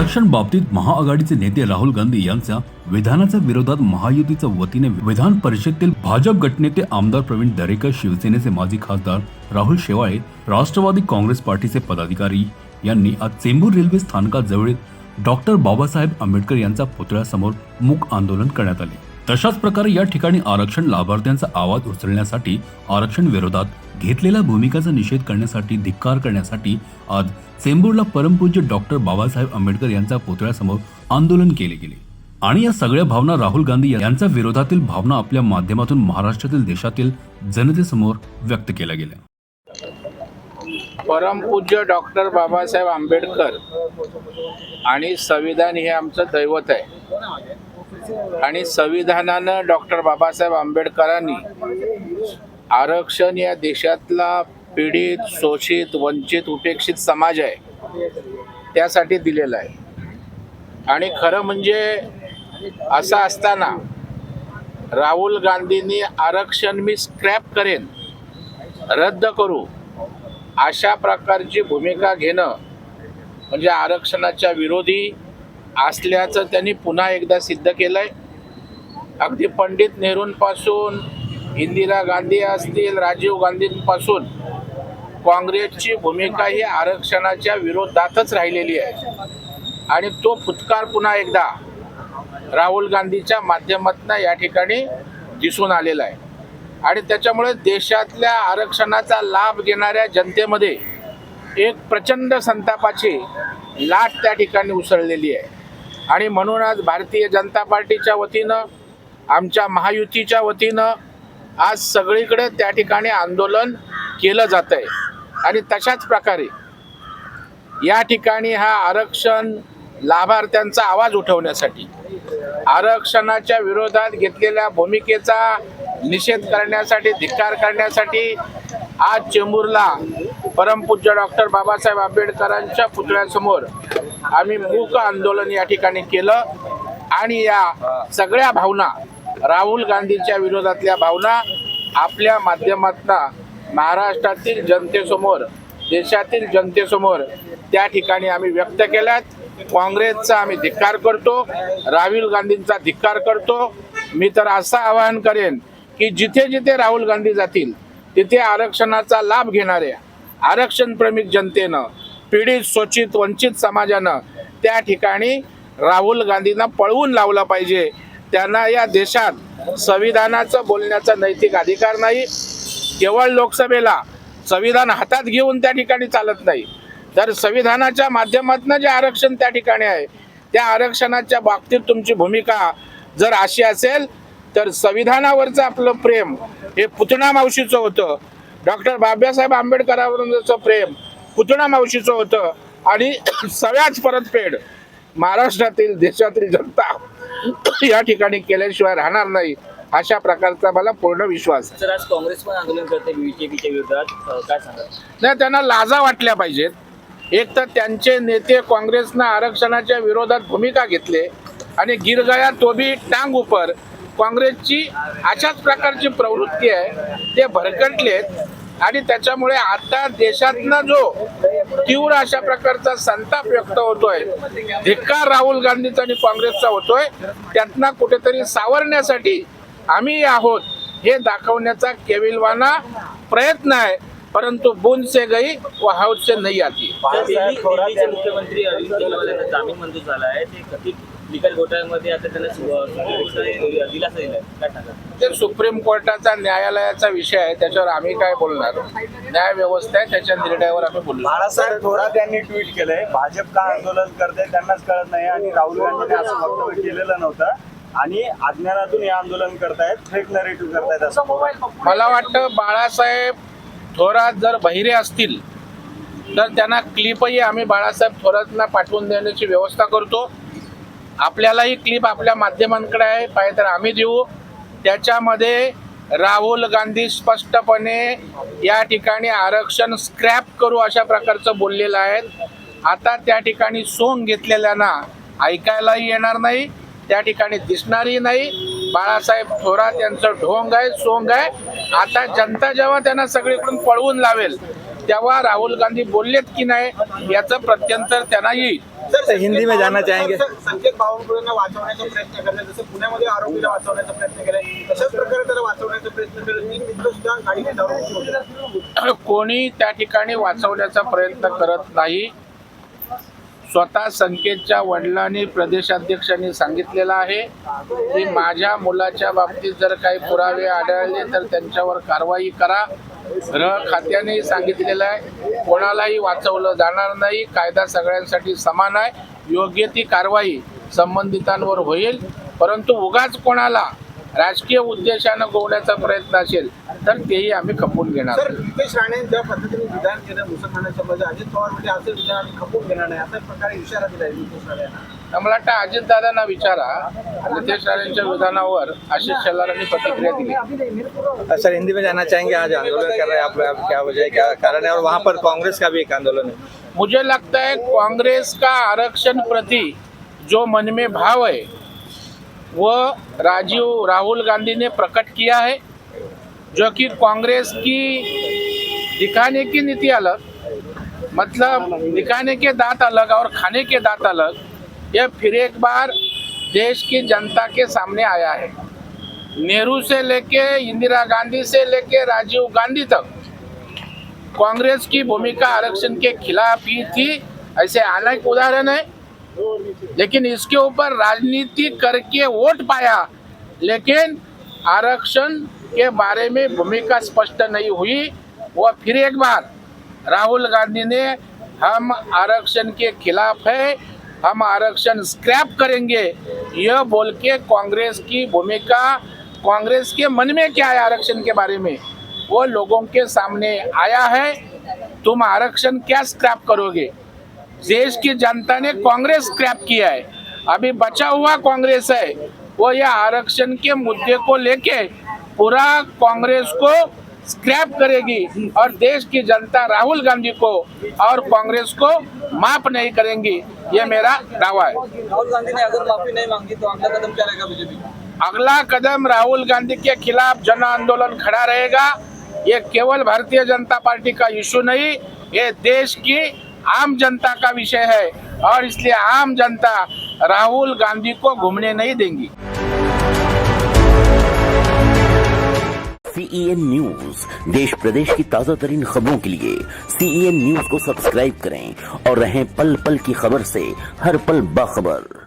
आरक्षण बाबतीत महाआघाडीचे नेते राहुल गांधी यांच्या विधानाच्या विरोधात महायुतीच्या वतीने विधान परिषदेतील भाजप गटनेते आमदार प्रवीण दरेकर शिवसेनेचे माजी खासदार राहुल शेवाळे राष्ट्रवादी काँग्रेस पार्टीचे पदाधिकारी यांनी आज चेंबूर रेल्वे स्थानकाजवळील डॉक्टर बाबासाहेब आंबेडकर यांच्या पुतळ्यासमोर मूक आंदोलन करण्यात आले. तशाच प्रकारे या ठिकाणी आरक्षण लाभार्थ्यांचा आवाज उचलण्यासाठी आरक्षण विरोधात घेतलेल्या भूमिकेचा निषेध करण्यासाठी धिक्कार करण्यासाठी आज चेंबूरला परमपूज्य डॉक्टर बाबासाहेब आंबेडकर यांच्या पुतळ्यासमोर आंदोलन केले गेले. आणि या सगळ्या भावना राहुल गांधी यांच्या विरोधातील भावना आपल्या माध्यमातून महाराष्ट्रातील देशातील जनतेसमोर व्यक्त केल्या गेल्या. परमपूज्य डॉक्टर बाबासाहेब आंबेडकर आणि संविधान हे आमचं दैवत आहे. आणि संविधानानं डॉक्टर बाबासाहेब आंबेडकरांनी आरक्षण या देशातला पीडित शोषित वंचित उपेक्षित समाज आहे त्यासाठी दिलेलं आहे. आणि खरं म्हणजे असं असताना राहुल गांधींनी आरक्षण मी स्क्रॅप करेन रद्द करू अशा प्रकारची भूमिका घेणं म्हणजे आरक्षणाच्या विरोधी असल्याचं त्यांनी पुन्हा एकदा सिद्ध केलंय. अगदी पंडित नेहरूंपासून इंदिरा गांधी असतील राजीव गांधींपासून काँग्रेसची भूमिका ही आरक्षणाच्या विरोधातच राहिलेली आहे. आणि तो फुतकार पुन्हा एकदा राहुल गांधीच्या माध्यमातून या ठिकाणी दिसून आलेला आहे. आणि त्याच्यामुळे देशातल्या आरक्षणाचा लाभ घेणाऱ्या जनतेमध्ये एक प्रचंड संतापाची लाट त्या ठिकाणी उसळलेली आहे. आणि म्हणून आज भारतीय जनता पार्टीच्या वतीनं आमच्या महायुतीच्या वतीनं आज सगळीकडे त्या ठिकाणी आंदोलन केलं जात आहे आणि तशाच प्रकारे या ठिकाणी हा आरक्षण लाभार्थ्यांचा आवाज उठवण्यासाठी आरक्षणाच्या विरोधात घेतलेल्या भूमिकेचा निषेध करण्यासाठी धिक्कार करण्यासाठी आज चेंबूरला परमपूज्य डॉक्टर बाबासाहेब आंबेडकरांच्या पुतळ्यासमोर आम्ही मूक आंदोलन या ठिकाणी केलं. आणि या सगळ्या भावना राहुल गांधीच्या विरोधातल्या भावना आपल्या माध्यमातून महाराष्ट्रातील जनतेसमोर देशातील जनतेसमोर त्या ठिकाणी आम्ही व्यक्त केल्यात. काँग्रेसचा आम्ही धिक्कार करतो राहुल गांधींचा धिक्कार करतो. मी तर असं आवाहन करेन की जिथे जिथे राहुल गांधी जातील तिथे आरक्षणाचा लाभ घेणाऱ्या आरक्षण प्रेमिक जनतेनं पीडित शोषित वंचित समाजानं त्या ठिकाणी राहुल गांधींना पळवून लावलं पाहिजे. त्यांना या देशात संविधानाचं बोलण्याचा नैतिक अधिकार नाही. केवळ लोकसभेला संविधान हातात घेऊन त्या ठिकाणी चालत नाही. तर संविधानाच्या माध्यमातून जे आरक्षण त्या ठिकाणी आहे त्या आरक्षणाच्या बाबतीत तुमची भूमिका जर अशी असेल तर संविधानावरचं आपलं प्रेम हे पुतणा मावशीचं होतं. डॉक्टर बाबासाहेब आंबेडकरांवरचं प्रेम पुतणा मावशीचं होतं आणि सगळ्याच परतफेड महाराष्ट्रातील देशातील जनता या ठिकाणी केल्याशिवाय राहणार नाही अशा प्रकारचा मला पूर्ण विश्वास आहे. आज काँग्रेस पण आंदोलन करते बीजेपीच्या विरोधात. काय सांगा नाही त्यांना लाजा वाटल्या पाहिजेत. एक तर त्यांचे नेते काँग्रेसनं आरक्षणाच्या विरोधात भूमिका घेतले आणि गिरगया तो बी टांग उपर काँग्रेसची अशाच प्रकारची प्रवृत्ती आहे ते भरकटलेत आणि त्याच्यामुळे आता देशातनं जो तीव्र अशा प्रकारचा संताप व्यक्त होतोय धिक्कार राहुल गांधीचा आणि काँग्रेसचा होतोय त्यातनं कुठेतरी सावरण्यासाठी आम्ही आहोत हे दाखवण्याचा केविलवाना प्रयत्न आहे परंतु बुन से गई व हौद से नहीं आती मुख्यमंत्री अरविंद केजरीवाल यांना जामीन मंजूर झाला आहे ते कथित लिकल घोटाळ्यामध्ये आता त्यांना दिलासा दिलाय. काय सांगा ते सुप्रीम कोर्टाचा न्यायालयाचा विषय आहे त्याच्यावर आम्ही काय बोलणार? न्याय व्यवस्था आहे त्याच्या निर्णयावर आम्ही बोललो बाळासाहेब थोरात यांनी ट्विट केलंय भाजप का आंदोलन करते त्यांनाच कळत नाही आणि राहुल गांधीने असं वक्तव्य केलेलं नव्हतं. आणि अज्ञानातून हे आंदोलन करतायत फेक नरेटिव्ह करतायत असं. मला वाटतं बाळासाहेब थोरात जर बहिरे असतील तर त्यांना क्लिपही आम्ही बाळासाहेब थोरातना पाठवून देण्याची व्यवस्था करतो. आपल्यालाही क्लिप आपल्या माध्यमांकडे आहे. पाहिजे तर आम्ही देऊ. त्याच्यामध्ये राहुल गांधी स्पष्टपणे या ठिकाणी आरक्षण स्क्रॅप करू अशा प्रकारचं बोललेलं आहेत आता त्या ठिकाणी सोंग घेतलेल्यांना ऐकायलाही येणार नाही. त्या ठिकाणी दिसणारही नाही. बाळासाहेब थोरात यांचं ढोंग आहे सोंग आहे. आता जनता जेव्हा त्यांना सगळीकडून पळवून लावेल तेव्हा राहुल गांधी बोललेत की नाही याचं प्रत्यंतर त्यांना येईल सर हिंदी में जाना चाहेंगे. संकेत बावनकुळेंना वाचवण्याचा प्रयत्न करतात जसं पुण्यामध्ये आरोपीला वाचवण्याचा प्रयत्न केलाय तशाच प्रकारे त्याला वाचवण्याचा प्रयत्न करत तीन मित्र सुद्धा गाडी घेऊन होते. कोणी त्या ठिकाणी वाचवण्याचा प्रयत्न करत नाही. स्वतः संकेतच्या वडिलांनी प्रदेशाध्यक्षांनी सांगितलेलं आहे की माझ्या मुलाच्या बाबतीत जर काही पुरावे आढळले तर त्यांच्यावर कारवाई करा. र खात्याने सांगितलेलं आहे कोणालाही वाचवलं जाणार नाही कायदा सगळ्यांसाठी समान आहे योग्य ती कारवाई संबंधितांवर होईल परंतु उगाच कोणाला राजकीय उद्देशानं गोवण्याचा प्रयत्न असेल तर तेही आम्ही खपवून घेणार. सर नितेश राणे ज्या पद्धतीने विधान केलं मुसलमानाच्या मध्ये अजित पवार म्हणजे असं विधान आम्ही खपवून घेणार नाही. असा प्रकारे इशारा दिलाय नितेश राणेंना मला वाटतं अजितदादांना विचारा नितेश राणेंच्या विधानावर आशिष शेलारांनी प्रतिक्रिया दिली. सर हिंदी में जाना चाहेंगे आज आंदोलन कर रहे हैं आप आप क्या वजह है क्या कारण है? और वहाँ पर कांग्रेस का भी एक आंदोलन है। मुझे लगता है कांग्रेस का आरक्षण प्रति जो मन में भाव है वो राजीव, राहुल गांधी ने प्रकट किया है, जो कि कांग्रेस की दिखाने की नीति अलग मतलब दिखाने के दांत अलग और खाने के दांत अलग यह फिर एक बार देश की जनता के सामने आया है। नेहरू से लेके इंदिरा गांधी से लेके राजीव गांधी तक, कांग्रेस की भूमिका आरक्षण के खिलाफ ही थी, ऐसे अनेक उदाहरण है लेकिन इसके ऊपर राजनीति करके वोट पाया, लेकिन आरक्षण के बारे में भूमिका स्पष्ट नहीं हुई। वह फिर एक बार, राहुल गांधी ने, हम आरक्षण के खिलाफ है, हम आरक्षण स्क्रैप करेंगे। यह बोल के कांग्रेस की भूमिका, कांग्रेस के मन में क्या है आरक्षण के बारे में? वो लोगों के सामने आया है, तुम आरक्षण क्या स्क्रैप करोगे? देश की जनता ने कांग्रेस स्क्रैप किया है। अभी बचा हुआ कांग्रेस है। वो यह आरक्षण के मुद्दे को लेके पूरा कांग्रेस को स्क्रैप करेगी और देश की जनता राहुल गांधी को और कांग्रेस को माफ़ नहीं करेंगी। ये मेरा दावा है। राहुल गांधी ने अगर माफ़ी नहीं मांगी तो अगला कदम क्या रहेगा बीजेपी अगला कदम राहुल गांधी के खिलाफ जन आंदोलन खड़ा रहेगा। ये केवल भारतीय जनता पार्टी का इशू नहीं ये देश की आम जनता का विषय है और इसलिए आम जनता राहुल गांधी को घूमने नहीं देंगी। सीईएन न्यूज़ देश प्रदेश की ताज़ा तरीन खबरों के लिए सीईएन न्यूज़ को सब्सक्राइब करें और रहें पल पल की खबर से हर पल बाखबर।